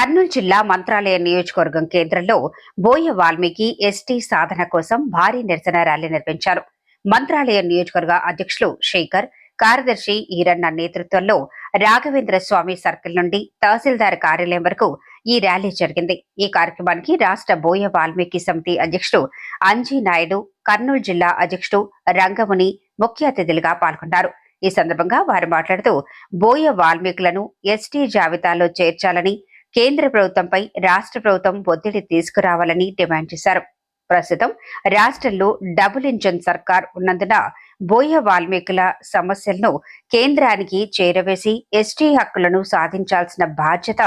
కర్నూలు జిల్లా మంత్రాలయ నియోజకవర్గం కేంద్రంలో బోయ వాల్మీకి ఎస్టీ సాధన కోసం భారీ నిరసన ర్యాలీ నిర్వహించారు. మంత్రాలయ నియోజకవర్గ అధ్యక్షులు శేఖర్ కార్యదర్శి ఈరన్న నేతృత్వంలో రాఘవేంద్ర స్వామి సర్కిల్ నుండి తహసీల్దార్ కార్యాలయం వరకు ఈ ర్యాలీ జరిగింది. ఈ కార్యక్రమానికి రాష్ట్ర బోయ వాల్మీకి సమితి అధ్యక్షుడు అంజీ నాయుడు కర్నూలు జిల్లా అధ్యక్షుడు రంగముని ముఖ్య అతిథులుగా పాల్గొన్నారు. ఈ సందర్భంగా వారు మాట్లాడుతూ బోయ వాల్మీకులను ఎస్టీ జాబితాలో చేర్చాలని కేంద్ర ప్రభుత్వంపై రాష్ట్ర ప్రభుత్వం ఒత్తిడి తీసుకురావాలని డిమాండ్ చేశారు. ప్రస్తుతం రాష్ట్రంలో డబుల్ ఇంజన్ సర్కార్ ఉన్నందున బోయ వాల్మీకుల సమస్యలను కేంద్రానికి చేరవేసి ఎస్టీ హక్కులను సాధించాల్సిన బాధ్యత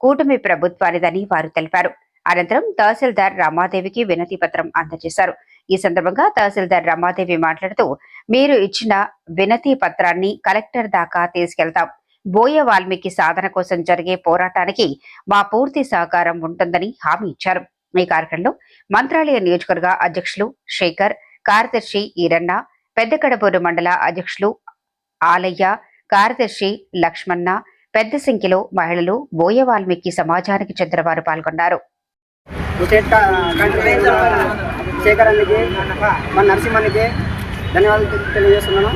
కూటమి ప్రభుత్వానిదని వారు తెలిపారు. అనంతరం తహసీల్దార్ రమాదేవికి వినతి పత్రం అందజేశారు. ఈ సందర్భంగా తహసీల్దార్ రమాదేవి మాట్లాడుతూ మీరు ఇచ్చిన వినతి పత్రాన్ని కలెక్టర్ దాకా తీసుకెళ్తాం. బోయ వాల్మీకి సాధన కోసం జరిగే పోరాటానికి మా పూర్తి సహకారం ఉంటుందని హామీ ఇచ్చారు. ఈ కార్యక్రమంలో మంత్రాలయ నియోజకవర్గ అధ్యక్షులు శేఖర్ కార్యదర్శి ఈరన్న పెద్దకడపూరు మండల అధ్యక్షులు ఆలయ్య కార్యదర్శి లక్ష్మణ పెద్ద సంఖ్యలో మహిళలు బోయ వాల్మీకి సమాజానికి చెందిన వారు పాల్గొన్నారు శేఖర్ అన్నకి మన ధన్యవాదాలు తెలియజేస్తున్నాను.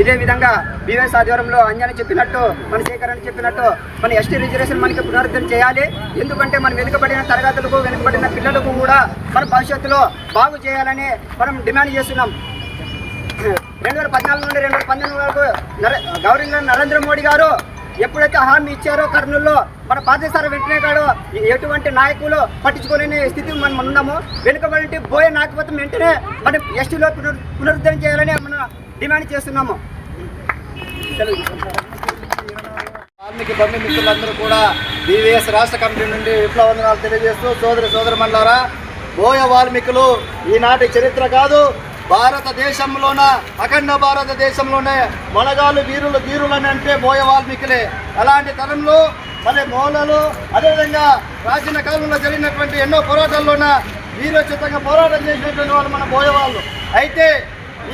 ఇదే విధంగా బీవైఎస్ ఆధ్వర్యంలో అంజని చెప్పినట్టు మన శేఖర్ అని చెప్పినట్టు మన ఎస్టీ రిజర్వేషన్ మనకి పునరుద్ధరణ చేయాలి. ఎందుకంటే మనం వెనుకబడిన తరగతులకు వెనుకబడిన పిల్లలకు కూడా మన భవిష్యత్తులో బాగు చేయాలని మనం డిమాండ్ చేస్తున్నాం. రెండు వేల పద్నాలుగు నుండి రెండు వేల పంతొమ్మిది వరకు నర గవర్నర్ నరేంద్ర మోడీ గారు ఎప్పుడైతే హామీ ఇచ్చారో కర్నూలులో మన పాదసార వెంటనే కాడు ఎటువంటి నాయకులు పట్టించుకోలేని స్థితి మనం ఉన్నాము. వెనుకబడి పోయే నాయకత్వం వెంటనే మనం ఎస్టీలో పునర్ పునరుద్ధరణ చేయాలని మనం డిమాండ్ చేస్తున్నాము. వాల్మీకి బంధు మిత్రులందరూ కూడా బీవీఎస్ రాష్ట్ర కమిటీ నుండి విప్లవ వందనాలు తెలియజేస్తూ సోదరి సోదర మండలారా బోయ వాల్మీకులు ఈనాటి చరిత్ర కాదు. భారతదేశంలోన అఖండ భారతదేశంలోనే మొలగాలు వీరులు వీరులని అంటే బోయ వాల్మీకులే. అలాంటి తరంలో మరి మౌలలు అదేవిధంగా ప్రాచీన కాలంలో జరిగినటువంటి ఎన్నో పోరాటాల్లోన వీరోచితంగా పోరాటం చేసినటువంటి వాళ్ళు మన బోయవాళ్ళు. అయితే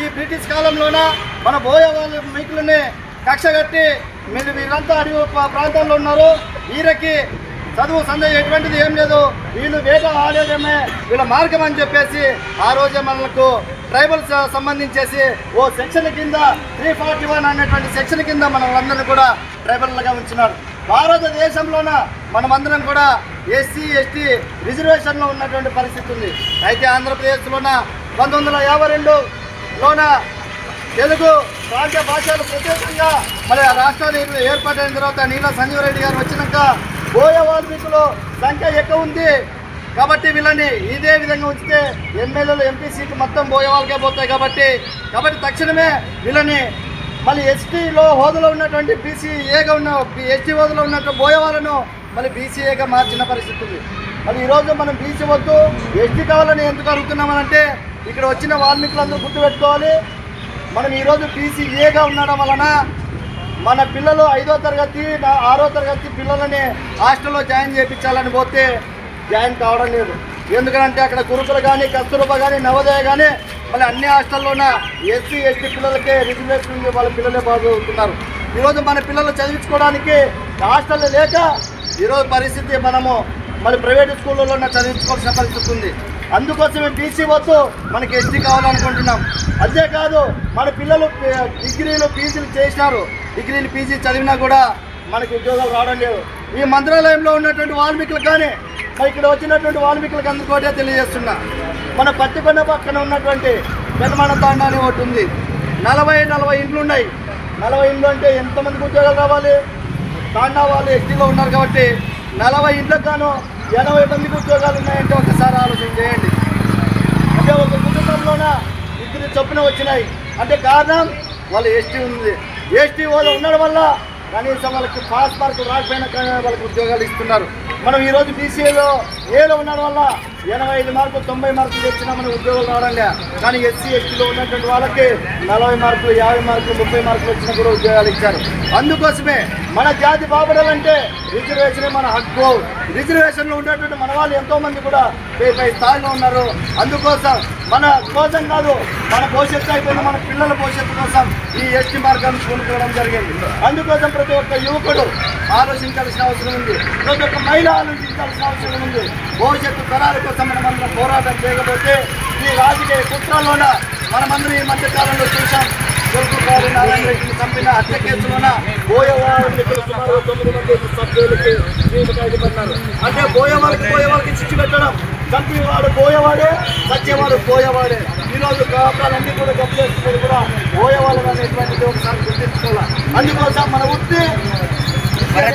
ఈ బ్రిటిష్ కాలంలోన మన బోయవాళ్ళు వాల్మీకులని కక్ష కట్టి మీరు వీరంతా అడవి ప్రాంతాల్లో ఉన్నారు. వీరికి చదువు సందేహం ఎటువంటిది ఏం లేదు. వీళ్ళు వేట ఆడేదేమే వీళ్ళ మార్గం అని చెప్పేసి ఆ రోజే మనకు ట్రైబల్స్ సంబంధించేసి ఓ సెక్షన్ కింద త్రీ ఫార్టీ వన్ అనేటువంటి సెక్షన్ కింద మనల్ని కూడా ట్రైబల్గా ఉంచినారు. భారతదేశంలోన మనమందరం కూడా ఎస్సీ ఎస్టీ రిజర్వేషన్లో ఉన్నటువంటి పరిస్థితి ఉంది. అయితే ఆంధ్రప్రదేశ్లోన పంతొమ్మిది వందల యాభై రెండులోన తెలుగు ప్రాంత భాషలు ప్రత్యేకంగా మరి ఆ రాష్ట్రాలు ఏర్పాటైన తర్వాత నీల సంజీవ్ రెడ్డి గారు వచ్చినాక బోయ వాల్మీకుల సంఖ్య ఎక్కువ ఉంది. కాబట్టి వీళ్ళని ఇదే విధంగా ఉంచితే ఎమ్మెల్యేలు ఎంపీ సీట్లు మొత్తం బోయ వాళ్ళకే పోతాయి కాబట్టి. కాబట్టి తక్షణమే వీళ్ళని మళ్ళీ ఎస్టీలో హోదాలో ఉన్నటువంటి బీసీఏగా ఉన్న ఎస్టీ హోదాలో ఉన్నటువంటి బోయ వాళ్ళను మళ్ళీ బీసీఏగా మార్చిన పరిస్థితి ఉంది. మరి ఈరోజు మనం బీసీ వద్దు ఎస్టీ కావాలని ఎందుకు అడుగుతున్నామనంటే ఇక్కడ వచ్చిన వాల్మీకులందరూ గుర్తుపెట్టుకోవాలి. మనం ఈరోజు బీసీఏగా ఉండడం వలన మన పిల్లలు ఐదో తరగతి ఆరో తరగతి పిల్లలని హాస్టల్లో జాయిన్ చేయించాలని పోతే జాయిన్ కావడం లేదు. ఎందుకంటే అక్కడ గురుకులు కానీ కస్తూరుబ కానీ నవోదయ కానీ మళ్ళీ అన్ని హాస్టల్లోన ఎస్సీ ఎస్టీ పిల్లలకే రిజర్వేషన్ ఉంది వాళ్ళ పిల్లలే బాగుతున్నారు ఈరోజు మన పిల్లలు చదివించుకోవడానికి హాస్టల్ లేక ఈరోజు పరిస్థితి మనము మరి ప్రైవేట్ స్కూళ్ళలో చదివించుకోవాల్సిన పరిస్థితి ఉంది. అందుకోసమే బీసీ వద్దు మనకి ఎస్టీ కావాలనుకుంటున్నాం. అంతేకాదు మన పిల్లలు డిగ్రీలు పీజీలు చేసినారు. డిగ్రీలు పీజీ చదివినా కూడా మనకి ఉద్యోగాలు రావడం లేదు ఈ మంత్రాలయంలో ఉన్నటువంటి వాల్మీకులు కానీ ఇక్కడ వచ్చినటువంటి వాల్మీకులకు అందుకోటే తెలియజేస్తున్నా. మన పత్తికొండ పక్కన ఉన్నటువంటి పెనమాన తాండ అని ఒకటి ఉంది. నలభై నలభై ఇండ్లు ఉన్నాయి. నలభై ఇండ్లు అంటే ఎంతమందికి ఉద్యోగాలు రావాలి? తాండా వాళ్ళు ఎస్టీలో ఉన్నారు కాబట్టి నలభై ఇండ్లకు గాను ఎనభై మందికి ఉద్యోగాలు ఉన్నాయంటే ఒకసారి ఆలోచన చేయండి. అంటే ఒక కుటుంబంలోన ఇద్దరు చొప్పున వచ్చినాయి. అంటే కారణం వాళ్ళు ఎస్టీ ఉంది. ఎస్టీ వాళ్ళు ఉండడం వల్ల కనీసం వాళ్ళకి పాస్ మార్కులు రాకపోయినా కానీ వాళ్ళకి ఉద్యోగాలు ఇస్తున్నారు. మనం ఈరోజు బీసీఏలో ఏలో ఉండడం వల్ల ఎనభై ఐదు మార్కులు తొంభై మార్కులు తెచ్చినా మనకు ఉద్యోగాలు రావడం కానీ ఎస్సీ ఎస్టీలో ఉన్నటువంటి వాళ్ళకి నలభై మార్కులు యాభై మార్కులు ముప్పై మార్కులు వచ్చినా కూడా ఉద్యోగాలు ఇచ్చారు. అందుకోసమే మన జాతి బాగుపడాలంటే రిజర్వేషన్ మన హక్కు. రిజర్వేషన్లో ఉన్నటువంటి మన వాళ్ళు ఎంతో మంది కూడా పై పై స్థాయిలో ఉన్నారు. అందుకోసం మన కోసం కాదు మన భవిష్యత్తు అయిపోయిన మన పిల్లల భవిష్యత్తు కోసం ఈ ఎస్టీ మార్గాన్ని పూనుకోవడం జరిగింది. అందుకోసం ప్రతి ఒక్క యువకుడు ఆలోచించాల్సిన అవసరం ఉంది. ప్రతి ఒక్క మహిళ ఆలోచించాల్సిన అవసరం ఉంది. భవిష్యత్తు తరాల కోసం మనమందరం పోరాటం చేయకపోతే ఈ రాజకీయ కుట్రలోన మనమందరం ఈ మధ్యకాలంలో చూసాం కొడుకుగారు నారాయణ రెడ్డిని చంపిన హత్య కేసులోన దాంట్లో తొమ్మిది మంది సభ్యులకి పెట్టారు అంటే పోయేవాళ్ళకి పోయేవాళ్ళకి చిచ్చి పెట్టడం. చంపేవాడు పోయేవాడే సత్యవాడు పోయేవాడే ఈరోజు కాపురాలన్నీ కూడా గప్పు చేసుకుని కూడా పోయేవాళ్ళు అనేటువంటిది ఒకసారి గుర్తించుకోవాలి. అందుకోసం మన వృత్తి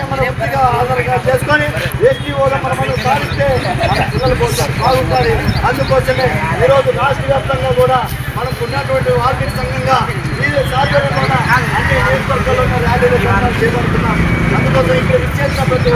మన వృత్తిగా ఆధారంగా చేసుకొని ఎస్టీఓలో మన మనం సాధిస్తే బాగుంటుంది అందుకోసమే ఈరోజు రాష్ట్ర వ్యాప్తంగా కూడా మనకు ఉన్నటువంటి ఆర్థిక సంఘంగా ఈ సాధ్యమైన అన్ని నియోజకవర్గాల్లో ర్యాలీలు చేయబడుతున్నాం కోసం ఇక్కడ ఇచ్చేసిన ప్రతి